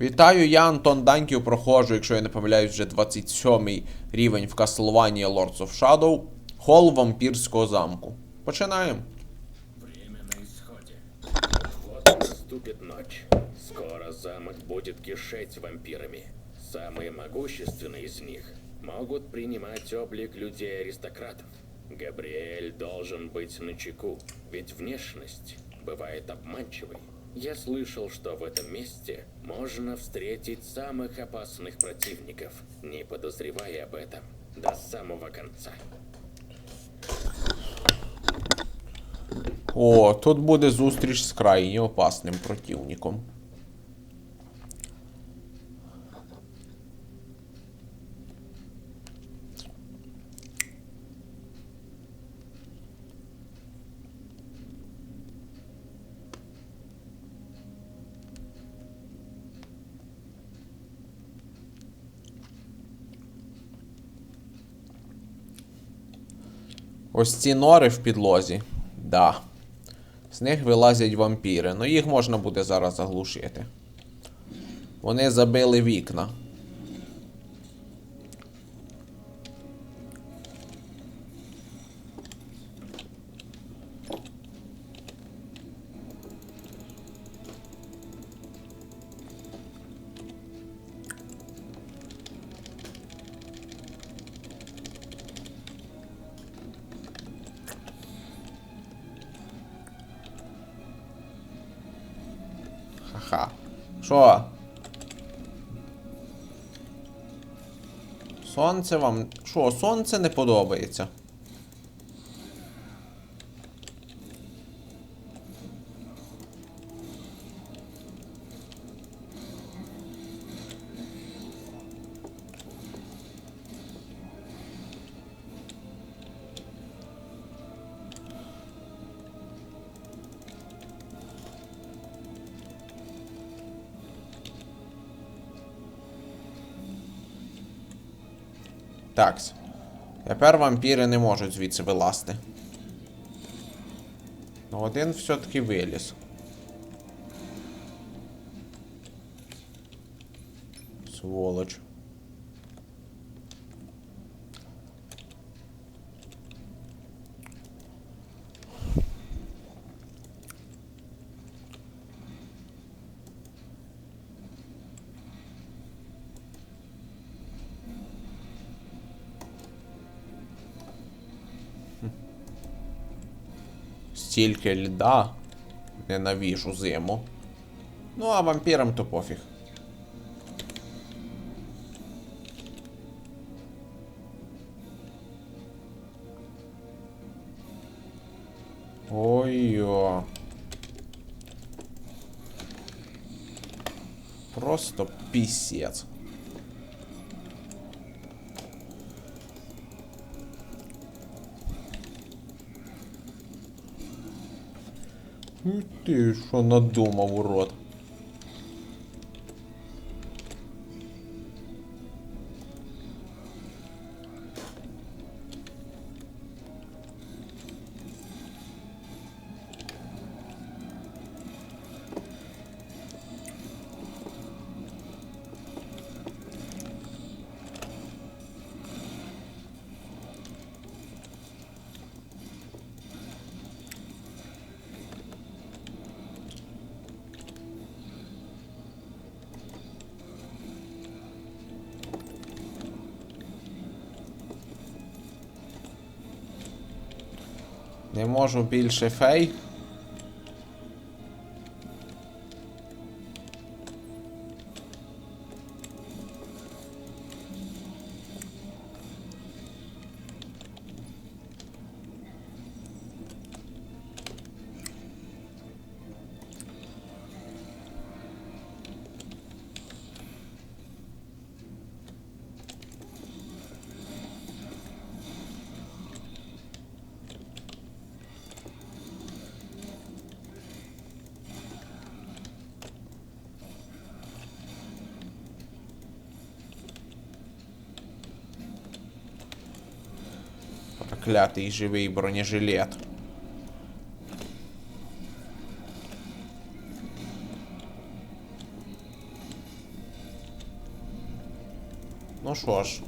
Вітаю, я Антон Даньків проходжу, якщо я не помиляюсь, вже 27 рівень в Castlevania Lords of Shadow. Хол вампірського замку. Починаємо. Время на исходе. Вот наступит ночь. Скоро замок будет кишеть вампирами. Самые могущественные из них могут принимать облик людей-аристократов. Габриэль должен быть начеку, ведь внешность бывает обманчивой. Я слышал, что в этом месте можно встретить самых опасных противников, не подозревая об этом до самого конца. О, тут буде зустріч з крайні опасним противником. Ось ці нори в підлозі. Да. З них вилазять вампіри. Ну їх можна буде зараз заглушити. Вони забили вікна. Ха-ха. Що? Сонце вам. Що, сонце не подобається? Такс. Тепер вампіри не можуть звідси вилазити. Ну, один все-таки виліз. Сволоч. Стільки льда. Ненавіжу зиму. Ну, а вампірам то пофіг. Ой-ой. Просто пісець. Ти що надумав, урод? Не можу більше фей. проклятий живий бронежилет. Ну що ж.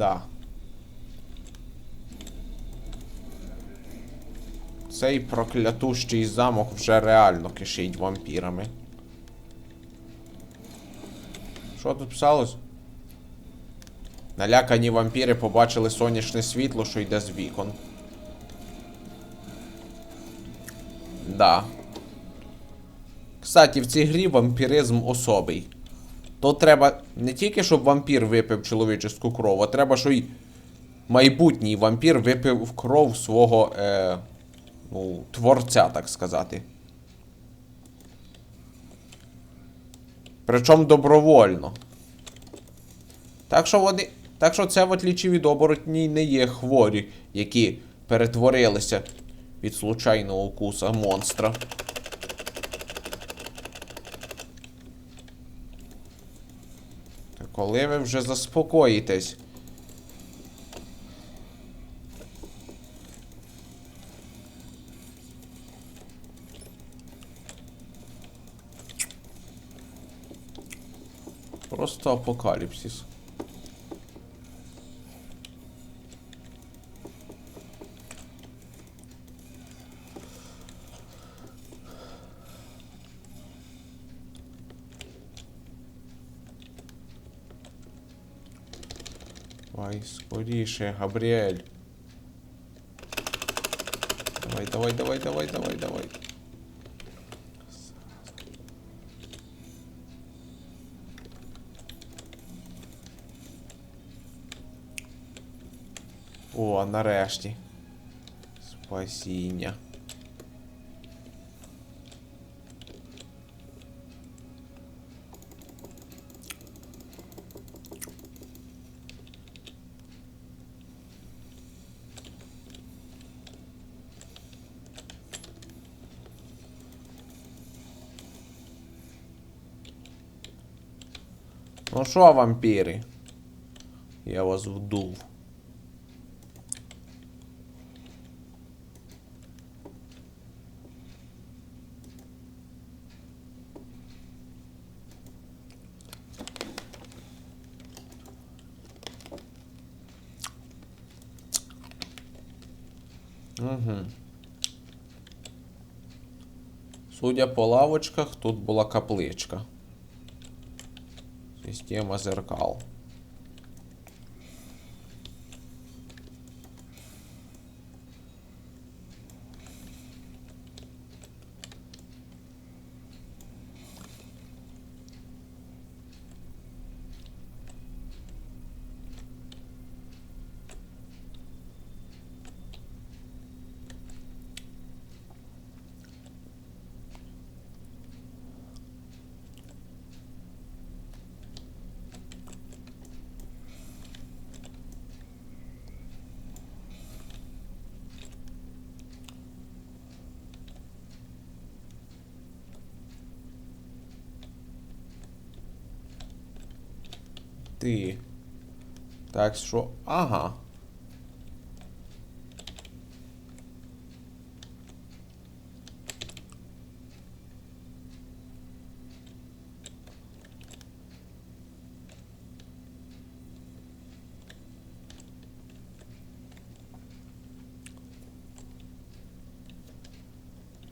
Да. Цей проклятущий замок вже реально кишить вампірами. Що тут писалось? Налякані вампіри побачили сонячне світло, що йде з вікон. Да. Кстати, в цій грі вампіризм особий. То треба не тільки, щоб вампір випив чоловічеську кров, а треба, що й майбутній вампір випив кров свого е, ну, творця, так сказати. Причому добровольно. Так що вони. Так що це, в отлічі від оборотній, не є хворі, які перетворилися від случайного укуса монстра. Та коли ви вже заспокоїтесь? Просто апокаліпсис. Давай, скоріше, Габріель. Давай, давай, давай, давай, давай, давай. О, нарешті. Спасіння. Що, вампіри? Я вас вдув. Угу. Судя по лавочках, тут була капличка. Система зеркал. Ти. Так що. Ага.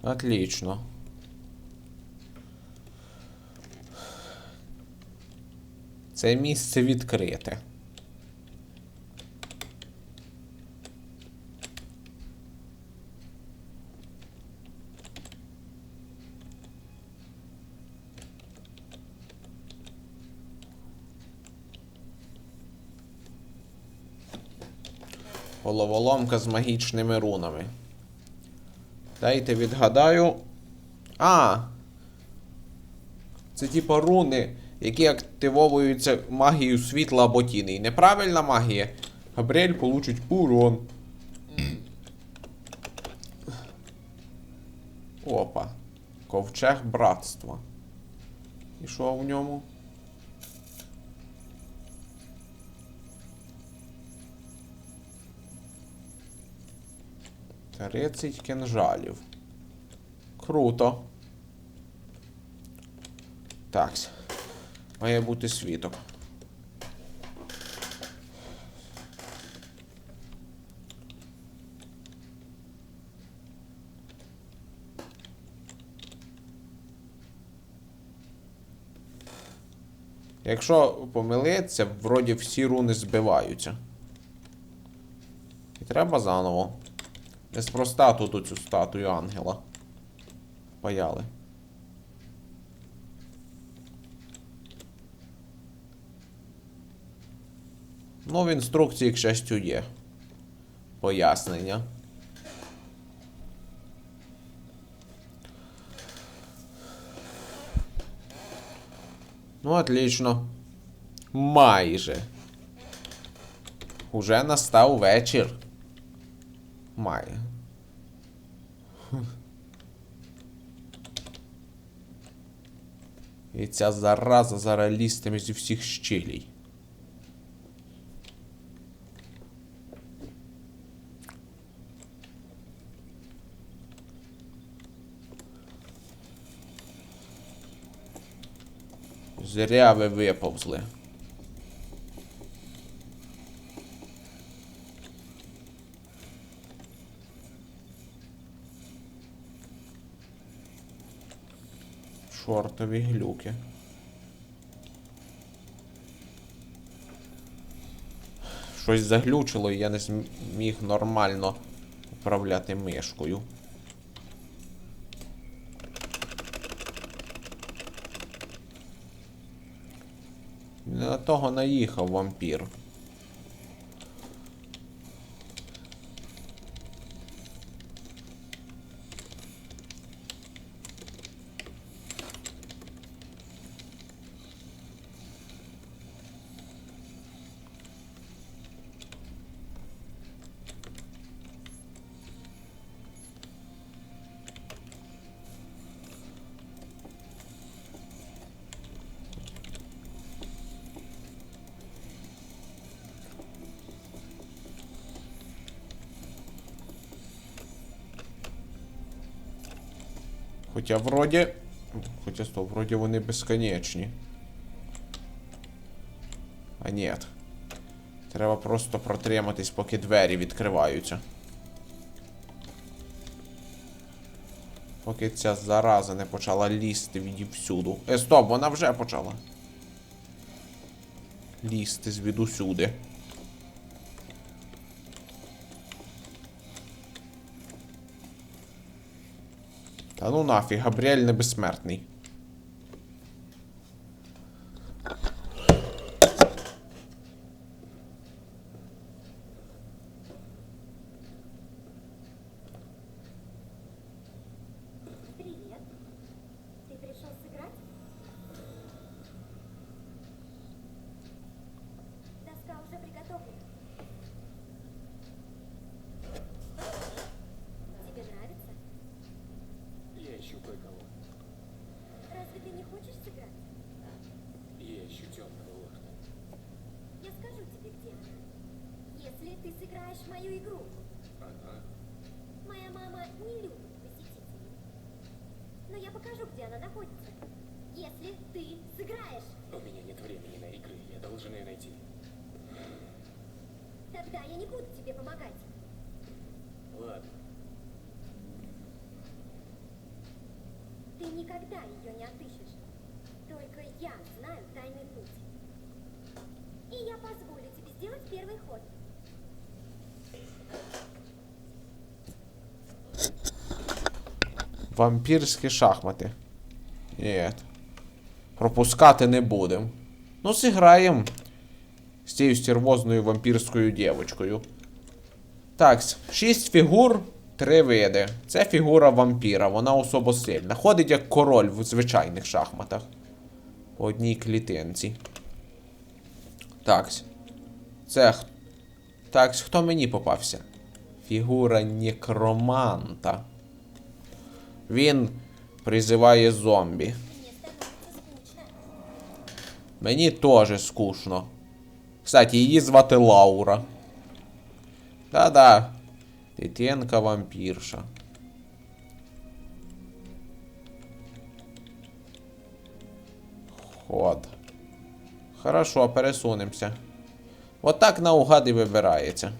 Отлично. Це місце відкрите. Головоломка з магічними рунами. Дайте відгадаю. А! Це типа руни які активовуються магією світла або тіни. Неправильна магія. Габріель получить урон. Опа. Ковчег братства. І що в ньому? Тридцять кинжалів. Круто. Такс. Має бути світок. Якщо помилиться, вроді всі руни збиваються. І треба заново. Неспроста тут оцю статую ангела. Паяли. Ну, в інструкції, к щастю, є. Пояснення. Ну, отлично. Майже. Уже настав вечір. Має. І ця зараза зараз лістиме зі всіх щілій. Зря ви виповзли. Шортові глюки. Щось заглючило, і я не зміг нормально управляти мишкою. На того наїхав вампір. Хоча вроді. Хоча стоп, вроді вони безконечні. А ні. Треба просто протриматись, поки двері відкриваються. Поки ця зараза не почала лізти відівсюду. Е, стоп, вона вже почала. Лізти звідусюди. Та ну нафіг, Габріель не безсмертний. Ты сыграешь мою игру. Ага. Моя мама не любит посетителей. Но я покажу, где она находится. Если ты сыграешь, У меня нет времени на игры. Я должен ее найти. тогда я не буду тебе помогать. Ладно. Ты никогда ее не отыщешь. Только я знаю тайный путь. И я позволю тебе сделать первый ход. Вампірські шахмати. Ні. Пропускати не будем. Ну, зіграємо з цією стервозною вампірською дівочкою. Так, 6 фігур, 3 види. Це фігура вампіра, вона особо сильна. Ходить як король в звичайних шахматах. По одній клітинці. Так. Це. Так, хто мені попався? Фігура некроманта. Він призиває зомбі. Мені теж скучно. Кстати, її звати Лаура. Да-да. Дитинка вампірша. Ход. Хорошо, пересунемося. От так наугад і вибирається.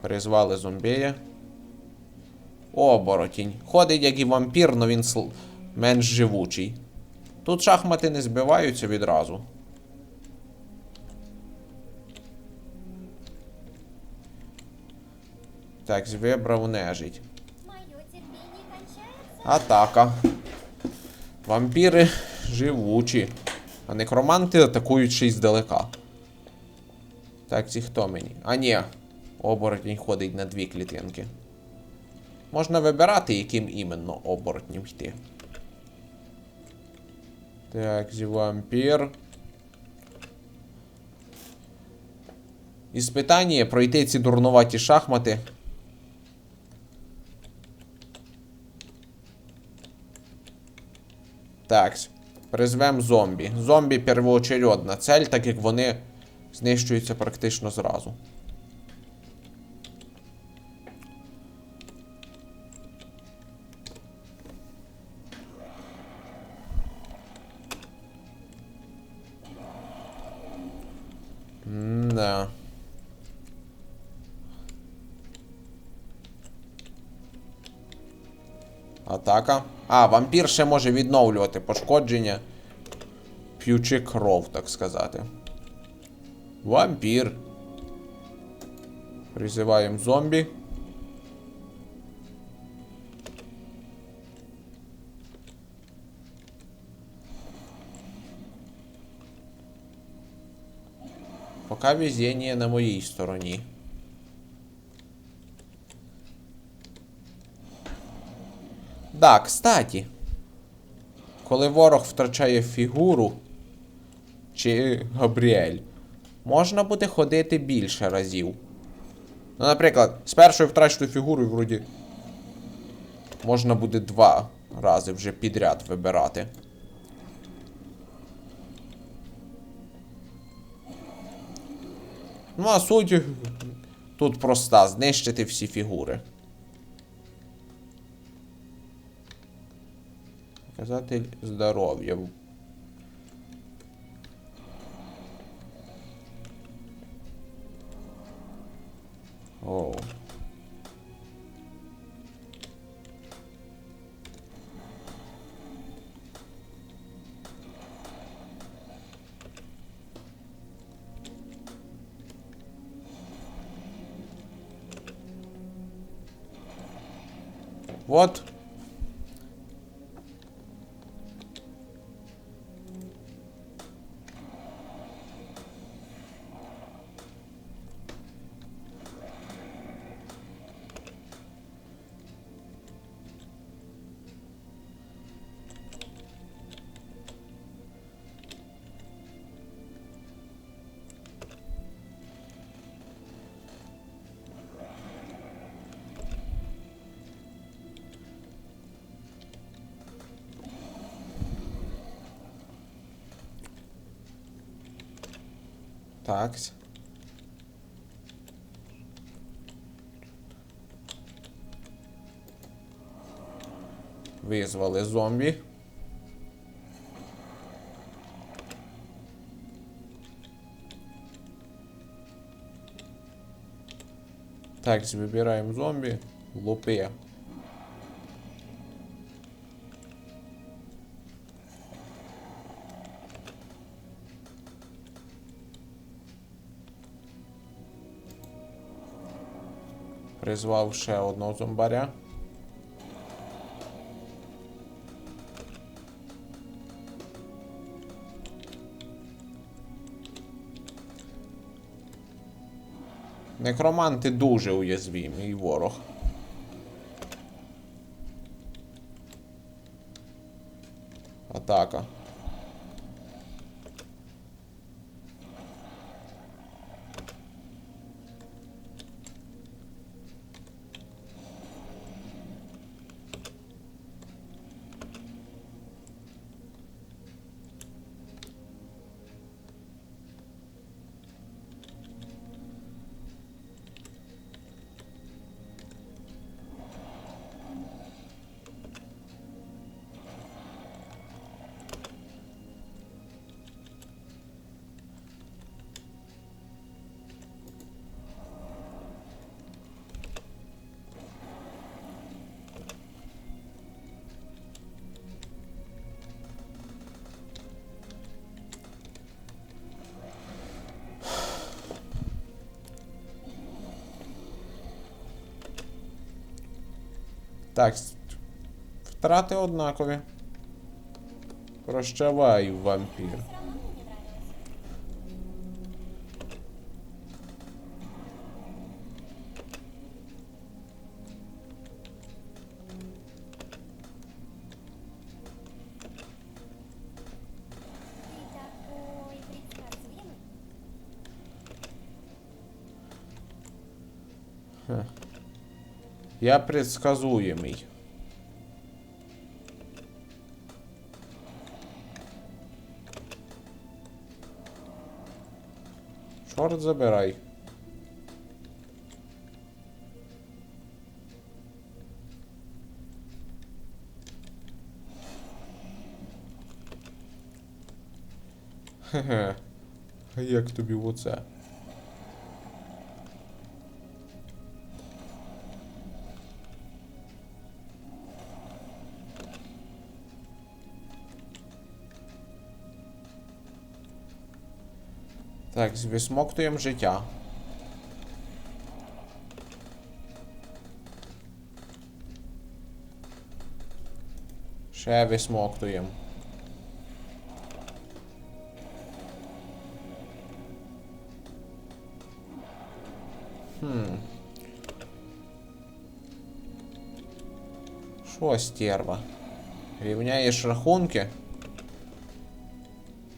Призвали зомбія. Оборотінь. Ходить як і вампір, але він сл... менш живучий. Тут шахмати не збиваються відразу. Так, вибрав нежить. Атака. Вампіри живучі. А некроманти атакують ще й здалека. Так, ці хто мені? А ні. Оборотень ходить на дві клітинки. Можна вибирати, яким іменно оборотнем йти. Так, зі вампір. Іспитання пройти ці дурнуваті шахмати. Так, призвем зомбі. Зомбі первоочередна цель, так як вони знищуються практично зразу. Да. Атака. А, вампір ще може відновлювати пошкодження. П'ючи кров, так сказати. Вампір. Призиваємо зомбі. Пока везение на моїй стороні. Да, кстати. Коли ворог втрачає фігуру чи Габріель, можна буде ходити більше разів. Ну, наприклад, з першою втраченою фігурою вроді можна буде два рази вже підряд вибирати. Ну, а суть тут проста знищити всі фігури. Показатель здоров'я. Оу. Вот. Так. Визвали зомбі. Так, вибираємо зомбі. Лупи. Призвав ще одного зомбаря. Некроманти дуже уязвімі ворог. Атака. Так, втрати однакові. Прощавай, вампір. Я предсказуємий. Чорт забирай. Хе-хе. Як тобі оце? Так, висмоктуємо життя. Ще висмоктуємо. Хм. Що, стерва? Рівняєш рахунки?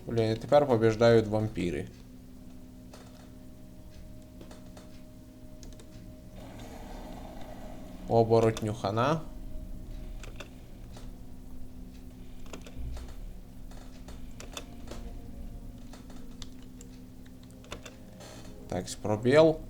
Блін, тепер побіждають вампіри. Оборотню хана. Так, пробел.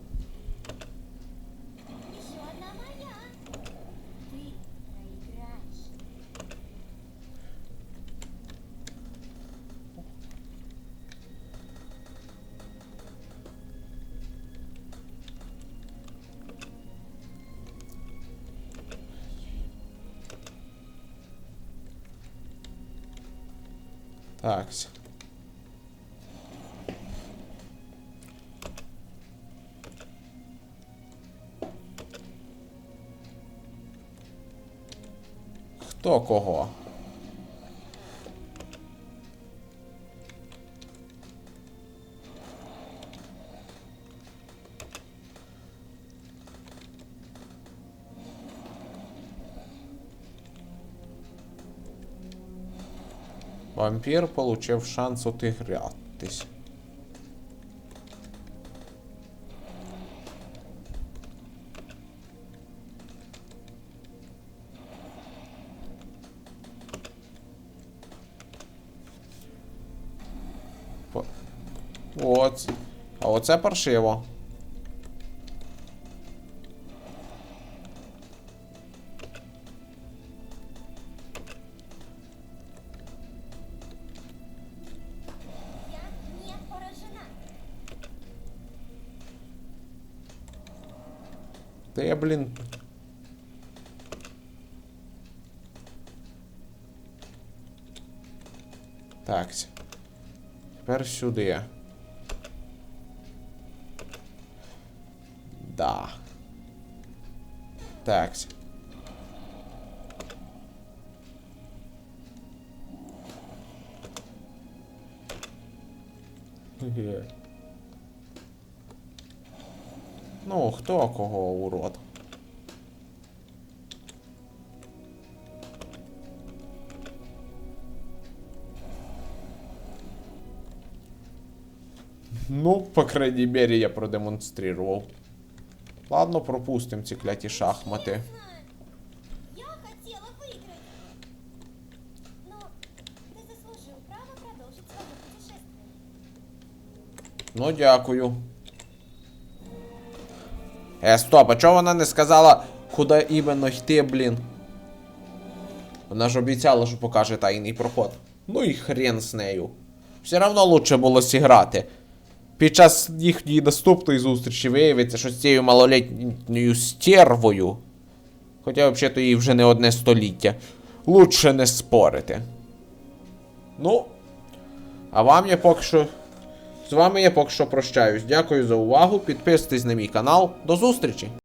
Хто кого? Вампір получив шанс отигратись. Оце паршиво. Та я, блін. Так. Тепер сюди. Да. Так. Ну, хто кого урод? Ну, по крайней мере, я продемонстрировал. Ладно, пропустим ці кляті шахмати. Путешествие. Ну, дякую. Е, стоп, а чого вона не сказала, куди іменно йти, блін? Вона ж обіцяла, що покаже тайний проход. Ну і хрен з нею. Все равно лучше було зіграти. Під час їхньої наступної зустрічі виявиться, що з цією малолітньою стервою. Хоча взагалі-то, їй вже не одне століття. Лучше не спорити. Ну. А вам я поки що. З вами я поки що прощаюсь. Дякую за увагу. Підписуйтесь на мій канал. До зустрічі!